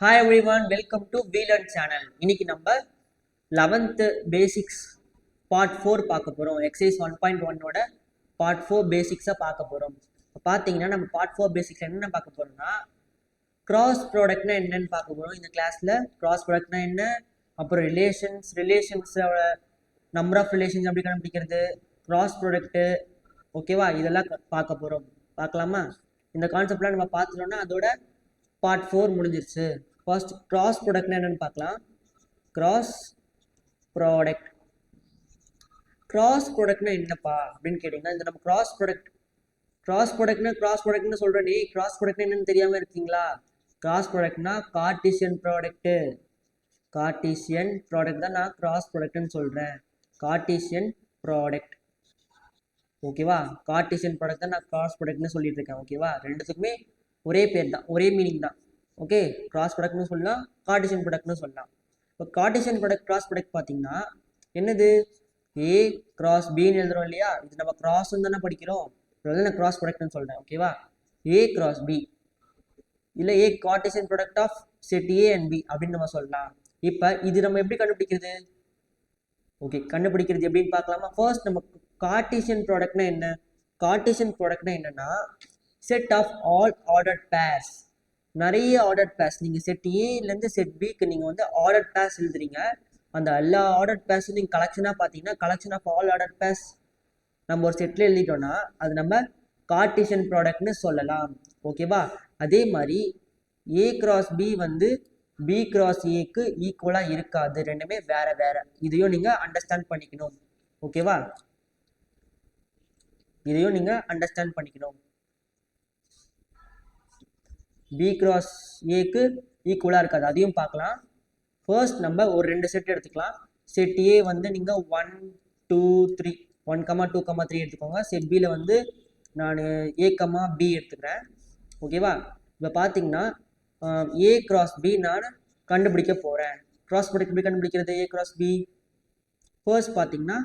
Hi everyone welcome to வீலன் channel இன்னைக்கு நம்ம லெவன்த்து பேசிக்ஸ் பார்ட் ஃபோர் பார்க்க போகிறோம் எக்ஸைஸ் ஒன் பாயிண்ட் ஒன்னோட பார்ட் ஃபோர் பேசிக்ஸை பார்க்க போகிறோம் இப்போ பார்த்தீங்கன்னா நம்ம பார்ட் ஃபோர் பேசிக்ஸ் என்னென்ன பார்க்க போகிறோம்னா கிராஸ் ப்ராடக்ட்னா என்னன்னு பார்க்க போகிறோம் இந்த கிளாஸில் கிராஸ் ப்ராடக்ட்னா என்ன? அப்புறம் ரிலேஷன்ஸ் ரிலேஷன்ஸோட நம்பர் ஆஃப் ரிலேஷன்ஸ் எப்படி கண்டுபிடிக்கிறது? கிராஸ் ப்ராடக்ட்டு ஓகேவா இதெல்லாம் க- பார்க்க போகிறோம் பார்க்கலாமா? இந்த கான்செப்ட்லாம் நம்ம பார்த்துட்டோம்னா அதோட பார்ட் ஃபோர் முடிஞ்சிருச்சு. ஃபர்ஸ்ட் க்ராஸ் ப்ராடக்ட்னா என்னென்னு பார்க்கலாம். க்ராஸ் ப்ராடக்ட் க்ராஸ் ப்ராடக்ட்னா என்னப்பா அப்படின்னு கேட்டிங்கன்னா இந்த நம்ம க்ராஸ் ப்ராடக்ட் க்ராஸ் ப்ராடக்ட்னா க்ராஸ் ப்ராடக்ட்னு சொல்கிறேன் நீ க்ராஸ் ப்ராடக்ட் என்னன்னு தெரியாமல் இருக்கீங்களா? க்ராஸ் ப்ராடக்ட்னா கார்டிசியன் ப்ராடக்ட்டு கார்டிசியன் ப்ராடக்ட் தான் நான் க்ராஸ் ப்ராடக்ட்னு சொல்கிறேன் கார்டிசியன் ப்ராடக்ட் ஓகேவா கார்டிசியன் ப்ராடக்ட் தான் நான் க்ராஸ் ப்ராடக்ட்னு சொல்லிட்டு இருக்கேன். ஓகேவா ரெண்டுத்துக்குமே ஒரே பேர் தான் ஒரே மீனிங் தான். ஓகே கிராஸ் ப்ராடக்ட்னு சொல்லலாம் கார்டிஷன் ப்ராடக்ட்னு சொல்லலாம். இப்போ கார்டிஷன் ப்ராடக்ட் கிராஸ் ப்ராடக்ட் பார்த்தீங்கன்னா என்னது? ஏ கிராஸ் பின்னு எழுதுறோம் இல்லையா? இது நம்ம கிராஸ்ன்னு தானே படிக்கிறோம். இது நான் கிராஸ் ப்ராடக்ட்னு சொல்கிறேன் ஓகேவா ஏ கிராஸ் பி இல்லை A Cartesian product of set A and B அப்படின்னு நம்ம சொல்லலாம். இப்போ இது நம்ம எப்படி கண்டுபிடிக்கிறது? ஓகே கண்டுபிடிக்கிறது எப்படின்னு பார்க்கலாமா? ஃபர்ஸ்ட் நம்ம கார்டீசியன் ப்ராடக்ட்னா என்ன? கார்டீசியன் ப்ராடக்ட்னா என்னன்னா set of all ordered pairs நிறைய ஆர்டர்ட் பேர்ஸ் நீங்கள் செட் ஏலேருந்து செட் பிக்கு நீங்கள் வந்து ஆர்டர்ட் பேர்ஸ் எழுதுறீங்க. அந்த எல்லா ஆர்டர்ட் பேர்ஸும் நீங்கள் கலெக்ஷனாக பார்த்தீங்கன்னா collection of all ordered pairs நம்ம ஒரு செட்டில் எழுதிட்டோம்னா அது நம்ம கார்டிஷன் ப்ராடக்ட்னு சொல்லலாம். ஓகேவா அதே மாதிரி ஏ கிராஸ் பி வந்து பி கிராஸ் ஏக்கு ஈக்குவலாக இருக்காது. ரெண்டுமே வேற வேற. இதையும் நீங்கள் அண்டர்ஸ்டாண்ட் பண்ணிக்கணும். ஓகேவா இதையும் நீங்கள் அண்டர்ஸ்டாண்ட் பண்ணிக்கணும். பி கிராஸ் ஏக்கு ஈக்குவலாக இருக்காது. அதையும் பார்க்கலாம். ஃபர்ஸ்ட் நம்ம ஒரு ரெண்டு செட் எடுத்துக்கலாம். செட் ஏ வந்து நீங்கள் one two three one comma two comma three எடுத்துக்கோங்க. செட் பியில் வந்து நான் ஏ கமா பி எடுத்துக்கிறேன். ஓகேவா இப்போ பார்த்தீங்கன்னா ஏ கிராஸ் பி நான் கண்டுபிடிக்க போகிறேன் கிராஸ் ப்ராடக்ட் எப்படி கண்டுபிடிக்கிறது? ஏ கிராஸ் பி ஃபர்ஸ்ட் பார்த்தீங்கன்னா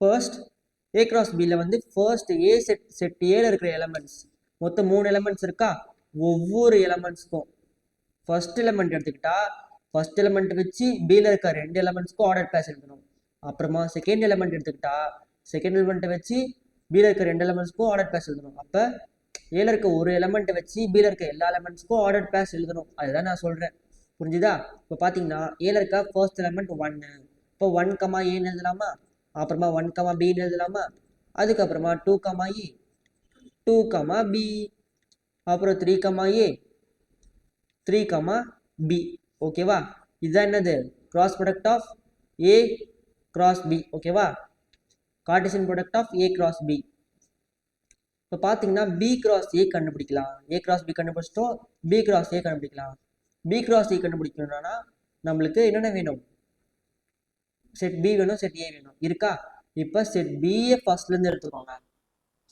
ஃபர்ஸ்ட் ஏ கிராஸ் பியில் வந்து ஃபர்ஸ்ட் ஏ செட் செட் ஏல இருக்கிற எலமெண்ட்ஸ் மொத்தம் மூணு எலமெண்ட்ஸ் இருக்கா? ஒவ்வொரு எலமெண்ட்ஸ்க்கும் ஃபர்ஸ்ட் எலமெண்ட் எடுத்துக்கிட்டா ஃபர்ஸ்ட் எலமெண்ட் வச்சு பியில் இருக்க ரெண்டு எலமெண்ட்ஸ்க்கும் ஆர்டர் பேஸ் எழுதணும் அப்புறமா செகண்ட் எலமெண்ட் எடுத்துக்கிட்டா செகண்ட் எலமெண்ட்டை வச்சு பியில் இருக்க ரெண்டு எலமெண்ட்ஸ்க்கும் ஆர்டர் பேஸ் எழுதணும். அப்போ ஏல இருக்க ஒரு எலமெண்ட்டை வச்சு பியில் இருக்க எல்லா எலமெண்ட்ஸ்க்கும் ஆர்டர் பேஸ் எழுதணும். அதுதான் நான் சொல்கிறேன் புரிஞ்சுதா? இப்போ பார்த்தீங்கன்னா ஏல இருக்க ஃபர்ஸ்ட் எலமெண்ட் ஒன்று இப்போ ஒன் கமா ஏன்னு எழுதலாமா? அப்புறமா ஒன் கமா பின்னு எழுதலாமா? அதுக்கப்புறமா two comma A two comma B அப்புறம் three comma A three comma B ஓகேவா இதுதான் என்னது? Cross product of A cross B ஓகேவா Cartesian product of A cross B இப்போ பார்த்தீங்கன்னா பி கிராஸ் ஏ கண்டுபிடிக்கலாம். ஏ கிராஸ் பி கண்டுபிடிச்சிட்டோம். பி கிராஸ் ஏ கண்டுபிடிக்கலாம். பி கிராஸ் ஏ கண்டுபிடிக்கணும்னா நம்மளுக்கு என்னென்ன வேணும்? செட் பி வேணும் செட் ஏ வேணும். இருக்கா? இப்போ செட் பிஏ ஃபர்ஸ்ட்லேருந்து எடுத்துக்கோங்க.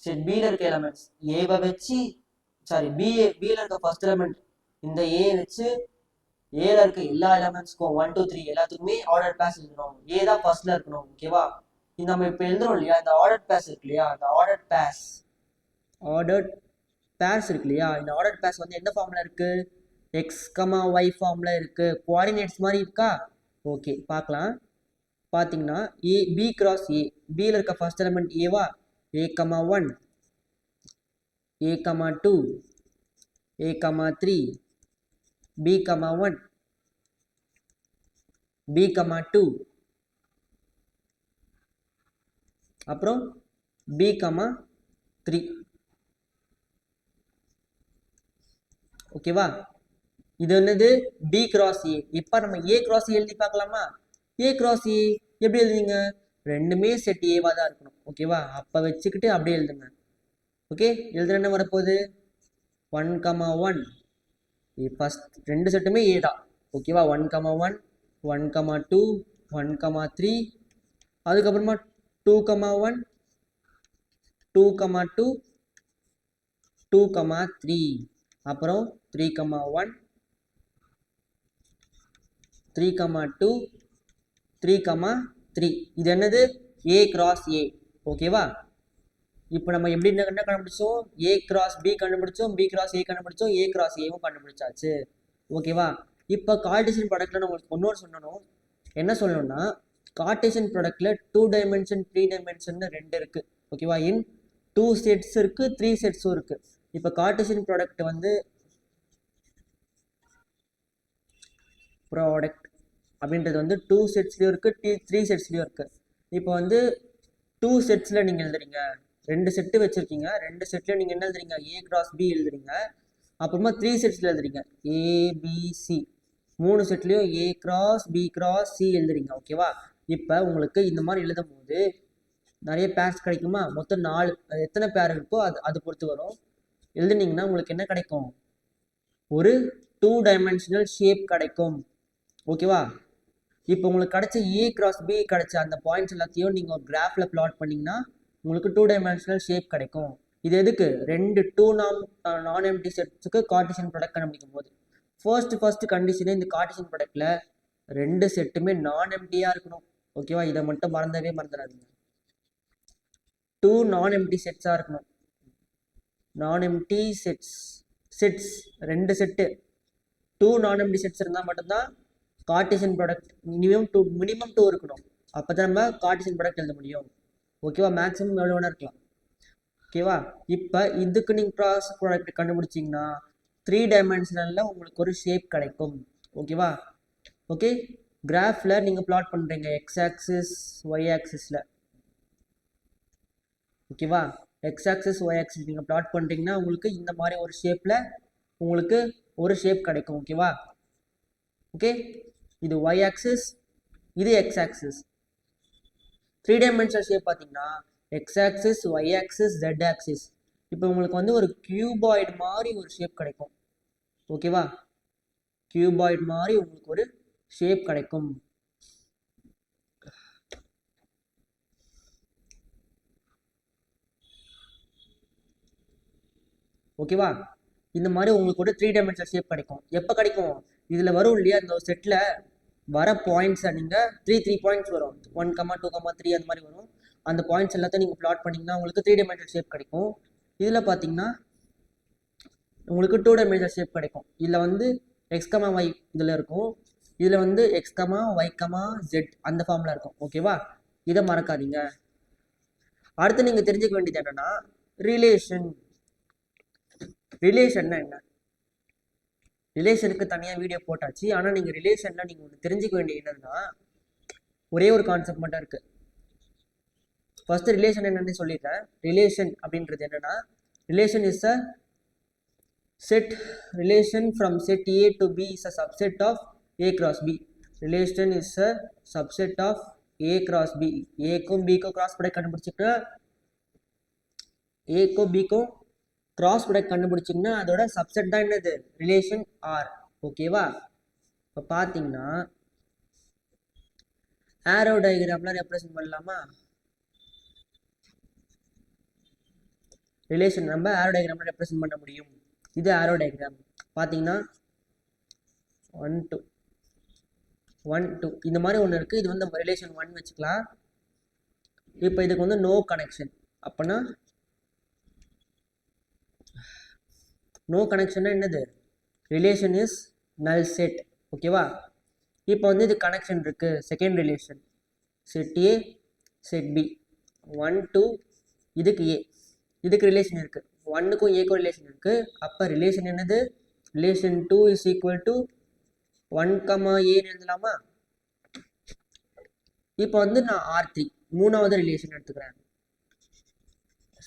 செட் பியில் இருக்க எலமெண்ட்ஸ் ஏவை வச்சு சாரி பிஏ பியில் இருக்க ஃபர்ஸ்ட் எலமெண்ட் இந்த ஏ வச்சு ஏல இருக்க எல்லா எலமெண்ட்ஸ்க்கும் ஒன் டூ த்ரீ எல்லாத்துக்குமே ஆர்டர் பேஸ் எழுதணும். ஏ தான் ஃபர்ஸ்ட்ல இருக்கணும் ஓகேவா இந்த நம்ம இப்போ எழுதுறோம் இல்லையா? இந்த ஆர்டர் பேஸ் இருக்கு இல்லையா? இந்த ஆர்டர் பேஸ் ஆர்டர்ட் பேர்ஸ் இருக்கு இல்லையா? இந்த ஆர்டர் பேஸ் வந்து எந்த ஃபார்ம்ல இருக்கு? எக்ஸ் கமா ஒய் ஃபார்ம்ல இருக்கு. குவாடினேட்ஸ் மாதிரி இருக்கா? ஓகே பார்க்கலாம். பார்த்தீங்கன்னா ஏ பி கிராஸ் ஏ பியில் இருக்க first element Eva A comma one A comma two A comma three B comma one B comma two அப்புறம் பி கமா த்ரீ ஓகேவா இது என்னது? பி கிராஸ் ஏ இப்போ நம்ம ஏ கிராஸ் எழுதி பார்க்கலாமா? ஏ கிராஸ் ஏ எப்படி எழுதுவீங்க? ரெண்டுமே செட் ஏவாக தான் இருக்கணும். ஓகேவா அப்போ வச்சுக்கிட்டு அப்படியே எழுதுங்க. ஓகே எழுதுற என்ன வரப்போகுது? ஒன் கமா ஒன் ஃபஸ்ட் ரெண்டு செட்டுமே ஏ தான். ஓகேவா one comma one one comma two one comma three அதுக்கப்புறமா two comma one two comma two two comma three அப்புறம் three comma one three comma two three comma three இது என்னது? A cross ஏ ஓகேவா இப்போ நம்ம எப்படி என்ன கண்டுபிடிச்சோம்? ஏ கிராஸ் பி கண்டுபிடிச்சோம் பி கிராஸ் ஏ கண்டுபிடிச்சோம் ஏ கிராஸ் ஏவும் கண்டுபிடிச்சாச்சு. ஓகேவா இப்போ கார்டேஷன் ப்ராடக்ட்டில் நம்ம ஒன்னொரு சொல்லணும். என்ன சொல்லணும்னா கார்டேஷன் ப்ராடக்ட்டில் டூ டைமென்ஷன் த்ரீ டைமென்ஷன் ரெண்டு இருக்குது ஓகேவா இன் டூ செட்ஸ் இருக்குது த்ரீ செட்ஸும் இருக்குது இப்போ கார்டேஷன் ப்ராடக்ட் வந்து ப்ராடக்ட் அப்படின்றது வந்து டூ செட்ஸ்லேயும் இருக்குது டி த்ரீ செட்ஸ்லேயும் இருக்குது இப்போ வந்து டூ செட்ஸில் நீங்கள் எழுதுறீங்க. ரெண்டு செட்டு வச்சுருக்கீங்க. ரெண்டு செட்டில் நீங்கள் என்ன எழுதுறீங்க? ஏ கிராஸ் பி எழுதுறீங்க. அப்புறமா த்ரீ செட்ஸில் எழுதுறீங்க. ஏபிசி மூணு செட்லேயும் A cross B cross C எழுதுறீங்க. ஓகேவா இப்போ உங்களுக்கு இந்த மாதிரி எழுதும் போது நிறைய பேர்ஸ் கிடைக்குமா? மொத்தம் நாலு எத்தனை பேர் இருக்கோ அது அது பொறுத்து வரும். எழுதுனீங்கன்னா உங்களுக்கு என்ன கிடைக்கும்? ஒரு டூ டைமென்ஷனல் ஷேப் கிடைக்கும் ஓகேவா இப்போ உங்களுக்கு கிடைச்ச ஏ கிராஸ் பி கிடைச்ச அந்த பாயிண்ட்ஸ் எல்லாத்தையும் நீங்கள் ஒரு கிராஃபில் பிளாட் பண்ணிங்கன்னா உங்களுக்கு டூ டைமென்ஷனல் ஷேப் கிடைக்கும். இது எதுக்கு? ரெண்டு டூ நாம் நான் எம்டி செட்ஸுக்கு கார்டிஷன் ப்ராடக்ட் கண்டுபிடிக்கும் போது. ஃபர்ஸ்ட் ஃபர்ஸ்ட் கண்டிஷனே இந்த கார்டிஷன் ப்ராடக்ட்டில் ரெண்டு செட்டுமே நான் எம்டியாக இருக்கணும். ஓகேவா இதை மட்டும் மறந்தவே மறந்துடாதீங்க. டூ நான் எம்டி செட்ஸாக இருக்கணும். நான் எம்டி செட்ஸ் செட்ஸ் ரெண்டு set two non empty sets இருந்தால் மட்டும்தான் Cartesian product minimum two minimum two இருக்கணும். அப்போ தான் நம்ம கார்டிசன் ப்ராடக்ட் எழுத முடியும். ஓகேவா மேக்ஸிமம் எவ்வளோ வேணா இருக்கலாம். ஓகேவா இப்போ இதுக்கு நீங்கள் க்ராஸ் ப்ராடக்ட் கண்டுபிடிச்சிங்கன்னா த்ரீ டைமென்ஷனலில் உங்களுக்கு ஒரு ஷேப் கிடைக்கும். ஓகேவா ஓகே கிராஃபில் நீங்கள் பிளாட் பண்ணுறீங்க எக்ஸ் ஆக்சிஸ் ஒய் ஆக்சிஸில் ஓகேவா எக்ஸ் ஆக்சிஸ் ஒய் ஆக்சிஸ் நீங்கள் பிளாட் பண்ணுறீங்கன்னா உங்களுக்கு இந்த மாதிரி ஒரு ஷேப்பில் உங்களுக்கு ஒரு ஷேப் கிடைக்கும். ஓகேவா ஓகே இது ஒய் ஆக்சிஸ் இது X axis three dimensional shape பார்த்தீங்கன்னா X axis Y axis Z axis இப்போ உங்களுக்கு வந்து ஒரு கியூபாய்டு மாதிரி ஒரு ஷேப் கிடைக்கும். ஓகேவா கியூபாய்டு மாதிரி உங்களுக்கு ஒரு ஷேப் கிடைக்கும். ஓகேவா இந்த மாதிரி உங்களுக்கு ஒரு த்ரீ டைமென்ஷனல் ஷேப் கிடைக்கும். எப்போ கிடைக்கும்? இதில் வரும் இல்லையா? இந்த செட்டில் வர பாயிண்ட்ஸை நீங்கள் த்ரீ த்ரீ பாயிண்ட்ஸ் வரும். One comma two comma three அந்த மாதிரி வரும். அந்த பாயிண்ட்ஸ் எல்லாத்தையும் நீங்கள் பிளாட் பண்ணிங்கன்னா உங்களுக்கு த்ரீ டைமென்ஷனல் ஷேப் கிடைக்கும். இதில் பார்த்தீங்கன்னா உங்களுக்கு டூ டைமென்ஷனல் ஷேப் கிடைக்கும். இதில் வந்து எக்ஸ் கமா ஒய் இதில் இருக்கும். இதில் வந்து X comma Y comma Z அந்த ஃபார்மில் இருக்கும் ஓகேவா இதை மறக்காதீங்க. அடுத்து நீங்கள் தெரிஞ்சுக்க வேண்டியது என்னென்னா ரிலேஷன் ரிலேஷன்னா என்ன? ரிலேஷனுக்கு தனியாக வீடியோ போட்டாச்சு. ஆனால் நீங்கள் ரிலேஷனில் நீங்கள் ஒன்று தெரிஞ்சுக்க வேண்டிய என்னதுன்னா ஒரே ஒரு கான்செப்ட் மட்டும் இருக்குது ஃபஸ்ட்டு ரிலேஷன் என்னன்னு சொல்லிட்டேன் ரிலேஷன் அப்படின்றது என்னென்னா relation is a set relation from set A to B is a subset of A cross B relation is a subset of A cross B ஏக்கும் பிக்கும் கிராஸ் ப்ராடக்ட் கண்டுபிடிச்சிட்டு ஏக்கும் பிக்கும் கிராஸ் ப்ராடக்ட் கண்டுபிடிச்சிங்கன்னா அதோட சப்செட் தான் என்னது? ரிலேஷன் ஆர் ஓகேவா இப்போ பார்த்தீங்கன்னா ஆரோ டயக்ராம்லாம் ரெப்ரசன்ட் பண்ணலாமா? ரிலேஷன் நம்ம ஆரோ டயக்ராமில் ரெப்ரசன்ட் பண்ண முடியும். இது ஆரோ டயக்ராம் பார்த்தீங்கன்னா ஒன் டூ ஒன் டூ இந்த மாதிரி ஒன்று இருக்குது இது வந்து நம்ம ரிலேஷன் ஒன் வச்சுக்கலாம். இப்போ இதுக்கு வந்து நோ கனெக்ஷன் அப்போனா நோ கனெக்ஷன்னா என்னது? ரிலேஷன் இஸ் நல் செட் ஓகேவா இப்போ வந்து இது கனெக்ஷன் இருக்குது second relation set A set B one two இதுக்கு ஏ இதுக்கு ரிலேஷன் இருக்குது ஒன்னுக்கும் ஏக்கும் ரிலேஷன் இருக்குது அப்போ ரிலேஷன் என்னது? Relation two is equal to one comma ஏன்னு எழுதலாமா? இப்போ வந்து நான் ஆர் த்ரீ மூணாவது ரிலேஷன் எடுத்துக்கிறேன்.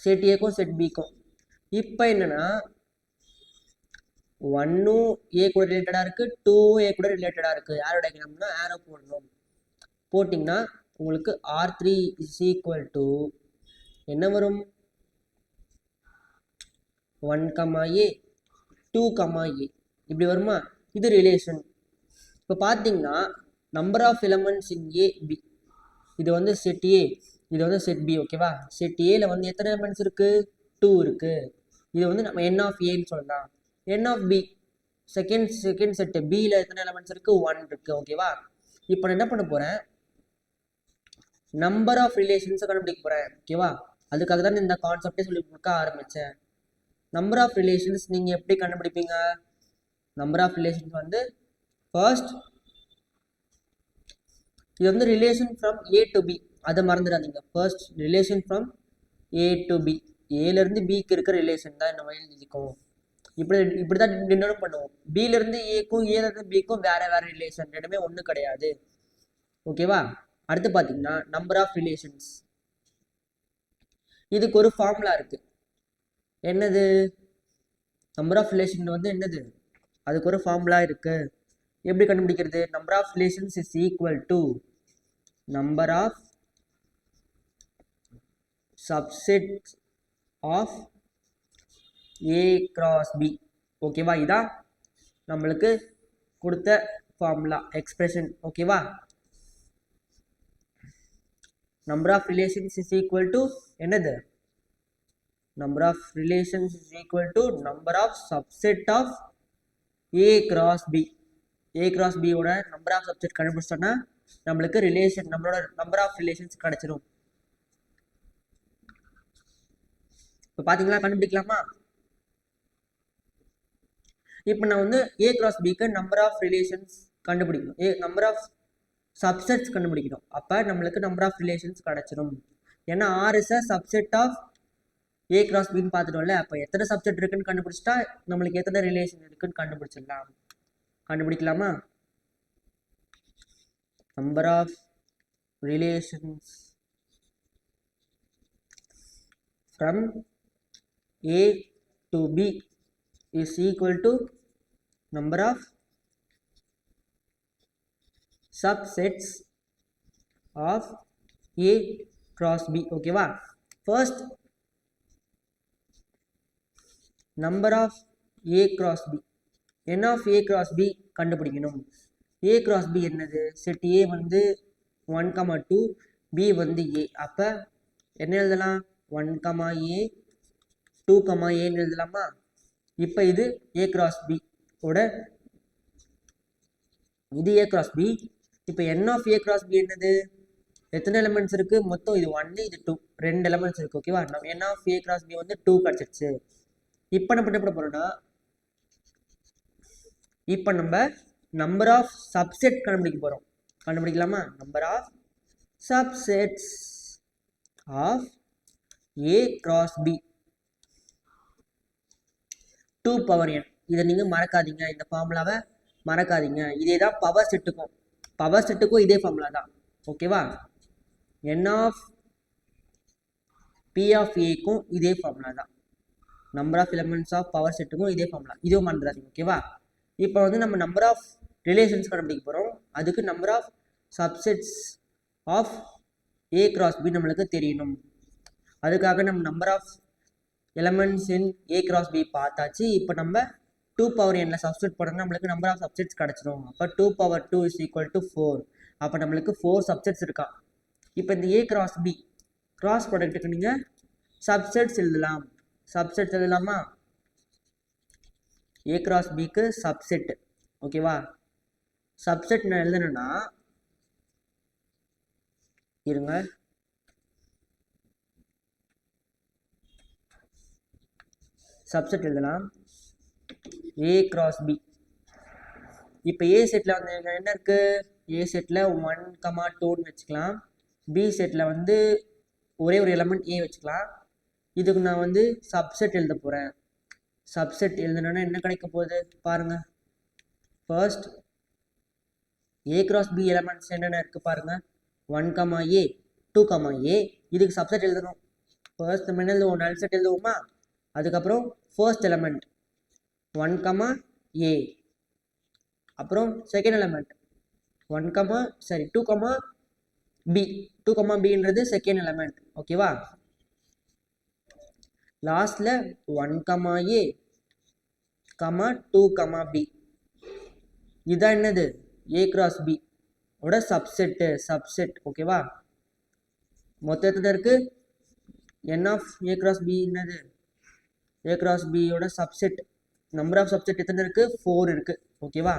செட் ஏக்கும் செட் பிக்கும் இப்போ என்னென்னா ஒன்னும் ஏ கூட ரிலேட்டடாக இருக்குது டூ ஏ கூட ரிலேட்டடாக இருக்குது ஆரோ டயக்ராம்னா ஆரோ போடணும். போட்டிங்கன்னா உங்களுக்கு R three is equal to என்ன வரும்? One comma A two comma A இப்படி வருமா? இது ரிலேஷன் இப்போ பார்த்தீங்கன்னா number of elements in A B இது வந்து செட் ஏ இது வந்து செட் பி ஓகேவா செட் ஏல வந்து எத்தனை எலமெண்ட்ஸ் இருக்குது டூ இருக்குது இது வந்து நம்ம என் ஆஃப் ஏன்னு சொல்லலாம். N of B second second set பியில் எத்தனை எலமெண்ட்ஸ் இருக்குது ஒன் இருக்குது ஓகேவா இப்போ நான் என்ன பண்ண போகிறேன் நம்பர் ஆஃப் ரிலேஷன்ஸை கண்டுபிடிக்க போகிறேன் ஓகேவா அதுக்காக தான் இந்த கான்செப்டே சொல்லி கொடுக்க ஆரம்பித்தேன் நம்பர் ஆஃப் ரிலேஷன்ஸ் நீங்கள் எப்படி கண்டுபிடிப்பீங்க? நம்பர் ஆஃப் ரிலேஷன்ஸ் வந்து ஃபர்ஸ்ட் இது வந்து relation from A to B அதை மறந்துடாதீங்க. First relation from A to B ஏலேருந்து பிக்கு இருக்கிற ரிலேஷன் தான் இந்த மாதிரி இருக்கும் இப்படி இப்படி தான் டின்னரும் பண்ணுவோம் பிலேருந்து ஏக்கும் ஏலேருந்து பிக்கும் வேற வேற ரிலேஷன் ரெண்டுமே ஒன்றும் கிடையாது. ஓகேவா அடுத்து பார்த்தீங்கன்னா நம்பர் ஆஃப் ரிலேஷன்ஸ் இதுக்கு ஒரு ஃபார்முலா இருக்கு. என்னது? நம்பர் ஆஃப் ரிலேஷன் வந்து என்னது? அதுக்கு ஒரு ஃபார்முலா இருக்கு. எப்படி கண்டுபிடிக்கிறது? Number of relations is equal to number of subset of A cross B ஓகேவா இதான் நம்மளுக்கு கொடுத்த ஃபார்முலா எக்ஸ்பிரஷன் ஓகேவா number of relations is equal to என்னது? Number of relations is equal to number of subset of A cross B A cross பியோட number of subset கண்டுபிடிச்சோன்னா நம்மளுக்கு relation நம்மளோட நம்பர் ஆஃப் ரிலேஷன்ஸ் கிடைச்சிரும். இப்போ பார்த்தீங்களா கண்டுபிடிக்கலாமா? இப்போ நான் வந்து ஏ கிராஸ் பிக்கு நம்பர் ஆஃப் ரிலேஷன்ஸ் கண்டுபிடிக்கணும். ஏ நம்பர் ஆஃப் சப்செட்ஸ் கண்டுபிடிக்கணும். அப்போ நம்மளுக்கு நம்பர் ஆஃப் ரிலேஷன்ஸ் கிடச்சிரும். ஏன்னா R is a subset of A cross பின்னு பார்த்துட்டோம்ல அப்போ எத்தனை சப்ஜெக்ட் இருக்குன்னு கண்டுபிடிச்சிட்டா நம்மளுக்கு எத்தனை ரிலேஷன் இருக்குன்னு கண்டுபிடிச்சிடலாம். கண்டுபிடிக்கலாமா? Number of relations from A to B is equal to number of subsets of A cross B ஓகேவா first number of A cross B n of A cross B கண்டுபிடிக்கணும் A cross B என்னது set A வந்து one comma two B வந்து A அப்போ என்ன எழுதலாம் one comma A two comma ஏன்னு எழுதலாமா இப்போ இது ஏ கிராஸ் பி ஓட இது ஏ கிராஸ் பி இப்போ n of A cross B என்னது? எத்தனை எலமெண்ட்ஸ் இருக்குது மொத்தம் இது ஒன்று இது டூ ரெண்டு எலமெண்ட்ஸ் இருக்குது ஓகேவா நம்ம n of A cross B வந்து டூ கிடச்சிருச்சு. இப்போ நம்ம என்ன பண்ண போகிறோம்னா இப்போ நம்ம நம்பர் ஆஃப் சப்செட் கண்டுபிடிக்க போகிறோம் கண்டுபிடிக்கலாமா? Number of subsets of A cross B two power n இதை நீங்கள் மறக்காதீங்க. இந்த ஃபார்முலாவை மறக்காதீங்க. இதே தான் பவர் செட்டுக்கும் பவர் செட்டுக்கும் இதே ஃபார்முலா தான். ஓகேவா என் ஆஃப் பி ஆஃப் ஏக்கும் இதே ஃபார்முலா தான். Number of elements of power செட்டுக்கும் இதே ஃபார்முலா இதுவும் மறந்துடாதீங்க. ஓகேவா இப்போ வந்து நம்ம நம்பர் ஆஃப் ரிலேஷன்ஸ் கண்டுபிடிக்க போகிறோம் அதுக்கு number of subsets of A cross B நம்மளுக்கு தெரியணும். அதுக்காக நம்ம number of elements in A cross B பார்த்தாச்சு. இப்போ நம்ம டூ பவர் எண்ணில் சப்ஸ்டியூட் பண்ணோம்னா நம்மளுக்கு நம்பர் ஆஃப் சப்ஜெக்ட்ஸ் கிடச்சிரும். அப்போ two power two is equal to four அப்போ நம்மளுக்கு ஃபோர் சப்ஜெக்ட்ஸ் இருக்கா? இப்போ இந்த ஏ கிராஸ் பி கிராஸ் ப்ராடக்ட்டுக்கு நீங்கள் சப்செட்ஸ் எழுதலாம். சப்செட்ஸ் எழுதலாமா? ஏ கிராஸ் பிக்கு சப்செட் ஓகேவா சப்செட் நான் எழுதணுன்னா இருங்க. சப்செட் எழுதலாம் ஏ கிராஸ் பி இப்போ ஏ செட்டில் வந்து என்ன இருக்குது ஏ செட்டில் ஒன் கமா டூன்னு வச்சுக்கலாம். பி செட்டில் வந்து ஒரே ஒரு எலமெண்ட் ஏ வச்சுக்கலாம். இதுக்கு நான் வந்து சப்செட் எழுத போகிறேன் சப்செட் எழுதணுன்னா என்ன கிடைக்க போகுது? பாருங்கள் first A cross B elements என்னென்ன இருக்குது பாருங்கள் one comma A two comma A இதுக்கு சப்செட் எழுதணும். ஃபர்ஸ்ட் நம்ம என்ன எழுதுவோம்? நல் செட் எழுதுவோமா? அதுக்கப்புறம் first element one comma A அப்புறம் second element one comma sorry two comma B two comma பின்றது second element ஓகேவா லாஸ்டில் one comma A comma two comma B இதான் என்னது? ஏ கிராஸ் பி ஓட சப்செட்டு சப்செட் ஓகேவா மொத்தத்தில் இருக்குது n of A cross B என்னது A cross பியோட subset number of subset எத்தனை இருக்குது ஃபோர் இருக்குது ஓகேவா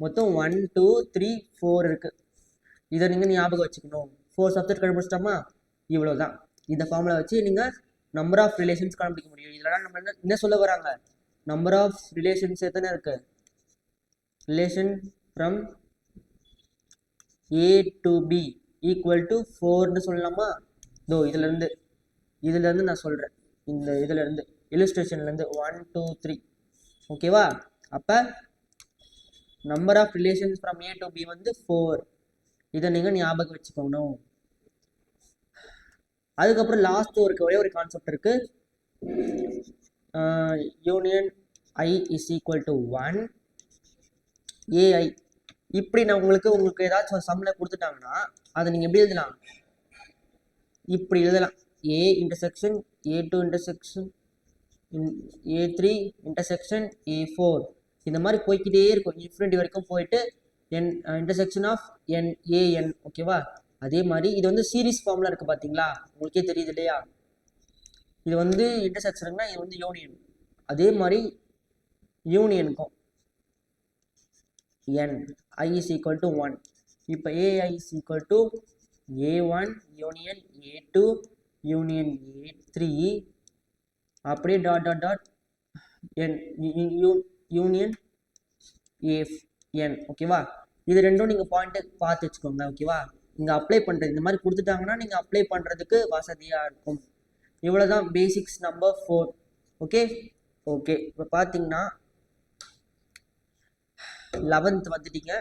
மொத்தம் ஒன் டூ த்ரீ ஃபோர் இருக்குது இதை நீங்கள் ஞாபகம் வச்சுக்கணும். ஃபோர் சப்ஜெக்ட் கண்டுபிடிச்சிட்டோமா? இவ்வளோ தான் இந்த ஃபார்முலா வச்சு நீங்கள் நம்பர் ஆஃப் ரிலேஷன்ஸ் கண்டுபிடிக்க முடியும். இதெல்லாம் நம்ம என்ன என்ன சொல்ல வராங்க? நம்பர் ஆஃப் ரிலேஷன்ஸ் எத்தனை இருக்குது relation from A to B equal to ஃபோர்னு சொல்லலாமா? இதோ இதுலேருந்து இதுலேருந்து நான் சொல்கிறேன் இந்த இதுலேருந்து இலிஸ்ட்ரேஷன்லேருந்து ஒன் டூ த்ரீ ஓகேவா அப்போ number of relations from A to B வந்து ஃபோர் இதை நீங்கள் ஞாபகம் வச்சுக்கணும். அதுக்கப்புறம் லாஸ்ட் ஒரு ஒரே ஒரு கான்செப்ட் இருக்கு. Union I is equal to one AI இப்படி நான் உங்களுக்கு உங்களுக்கு ஏதாச்சும் ஒரு சம்மில் கொடுத்துட்டாங்கன்னா அதை நீங்கள் எப்படி எழுதலாம்? இப்படி எழுதலாம். A intersection A two intersection A three intersection A four இந்த மாதிரி போய்கிட்டே இருக்கும். E இன்ஃபினிட்டி வரைக்கும் போயிட்டு n intersection of n AN ஓகேவா அதே மாதிரி இது வந்து சீரிஸ் ஃபார்மில் இருக்குது பார்த்தீங்களா உங்களுக்கே தெரியுது இல்லையா? இது வந்து இன்டர்செக்ஷனுக்குனா இது வந்து யூனியன் அதே மாதிரி யூனியனுக்கும் n I is equal to one இப்போ AI is equal to A one union A two union A three அப்படியே dot dot dot n union of n ஓகேவா இது ரெண்டும் நீங்கள் பாயிண்ட்டு பார்த்து வச்சுக்கோங்க ஓகேவா நீங்கள் அப்ளை பண்ணுறது இந்த மாதிரி கொடுத்துட்டாங்கன்னா நீங்கள் அப்ளை பண்ணுறதுக்கு வசதியாக இருக்கும். இவ்வளோ தான் basics number four okay okay இப்போ பார்த்தீங்கன்னா லெவன்த் வந்துட்டீங்க.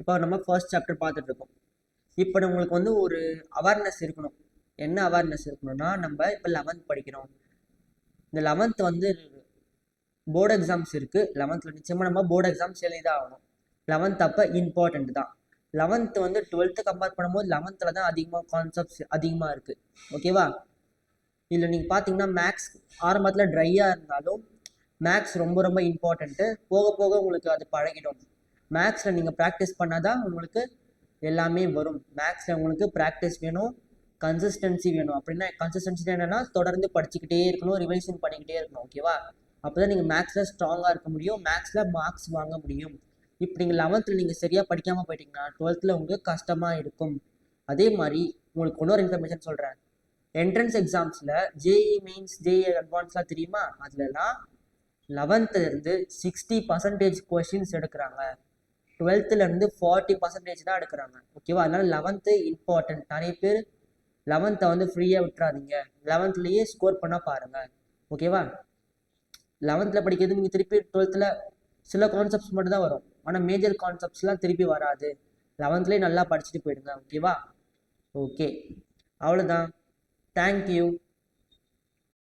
இப்போ நம்ம ஃபர்ஸ்ட் சாப்டர் பார்த்துட்ருக்கோம் இப்போ நம்மளுக்கு வந்து ஒரு அவேர்னஸ் இருக்கணும். என்ன அவேர்னஸ் இருக்கணும்னா நம்ம இப்போ லெவன்த் படிக்கிறோம். இந்த லெவன்த் வந்து போர்டு எக்ஸாம்ஸ் இருக்குது லெவன்த்தில் நிச்சயமாக நம்ம போர்டு எக்ஸாம்ஸ் எழுதி தான் ஆகணும். லெவன்த் அப்போ இம்பார்ட்டண்ட் தான். லெவன்த்து வந்து டுவெல்த்து கம்பேர் பண்ணும்போது லெவன்த்தில் தான் அதிகமாக கான்செப்ட்ஸ் அதிகமாக இருக்குது ஓகேவா இதில் நீங்கள் பார்த்தீங்கன்னா மேக்ஸ் ஆரம்பத்தில் ட்ரையாக இருந்தாலும் மேக்ஸ் ரொம்ப ரொம்ப இம்பார்ட்டண்ட்டு போக போக உங்களுக்கு அது பழகிடும். மேக்ஸில் நீங்கள் ப்ராக்டிஸ் பண்ணால் தான் உங்களுக்கு எல்லாமே வரும். மேக்ஸில் உங்களுக்கு ப்ராக்டிஸ் வேணும். கன்சிஸ்டன்சி வேணும். அப்படின்னா கன்சிஸ்டன்சி என்னென்னா தொடர்ந்து படிச்சுக்கிட்டே இருக்கணும் ரிவைஷன் பண்ணிக்கிட்டே இருக்கணும் ஓகேவா அப்போ தான் நீங்கள் மேக்ஸில் ஸ்ட்ராங்காக இருக்க முடியும் மேக்ஸில் மார்க்ஸ் வாங்க முடியும். இப்போ நீங்கள் லெவன்த்தில் நீங்கள் சரியாக படிக்காமல் போயிட்டீங்கன்னா டுவெல்த்தில் உங்களுக்கு கஷ்டமாக இருக்கும். அதே மாதிரி உங்களுக்கு இன்னொரு இன்ஃபர்மேஷன் சொல்கிறேன் என்ட்ரன்ஸ் எக்ஸாம்ஸில் ஜேஇ மீன்ஸ் ஜேஇ அட்வான்ஸ்லாம் தெரியுமா? அதுலலாம் லெவன்த்துலேருந்து சிக்ஸ்டி பர்சன்டேஜ் கொஷின்ஸ் எடுக்கிறாங்க. டுவெல்த்துலேருந்து ஃபார்ட்டி பர்சன்டேஜ் தான் எடுக்கிறாங்க ஓகேவா அதனால் லெவன்த்து இம்பார்ட்டன்ட் நிறைய பேர் லெவன்த்தை வந்து ஃப்ரீயாக விட்டுறாதீங்க. லெவன்த்லேயே ஸ்கோர் பண்ணால் பாருங்கள் ஓகேவா லெவன்த்தில் படிக்கிறது நீங்கள் திருப்பி டுவெல்த்தில் சில கான்செப்ட்ஸ் மட்டும் தான் வரும் ஆனால் மேஜர் கான்செப்ட்ஸ்லாம் திருப்பி வராது. லெவன்த்லேயே நல்லா படிச்சுட்டு போயிடுங்க. ஓகேவா ஓகே அவ்வளோதான் தேங்க்யூ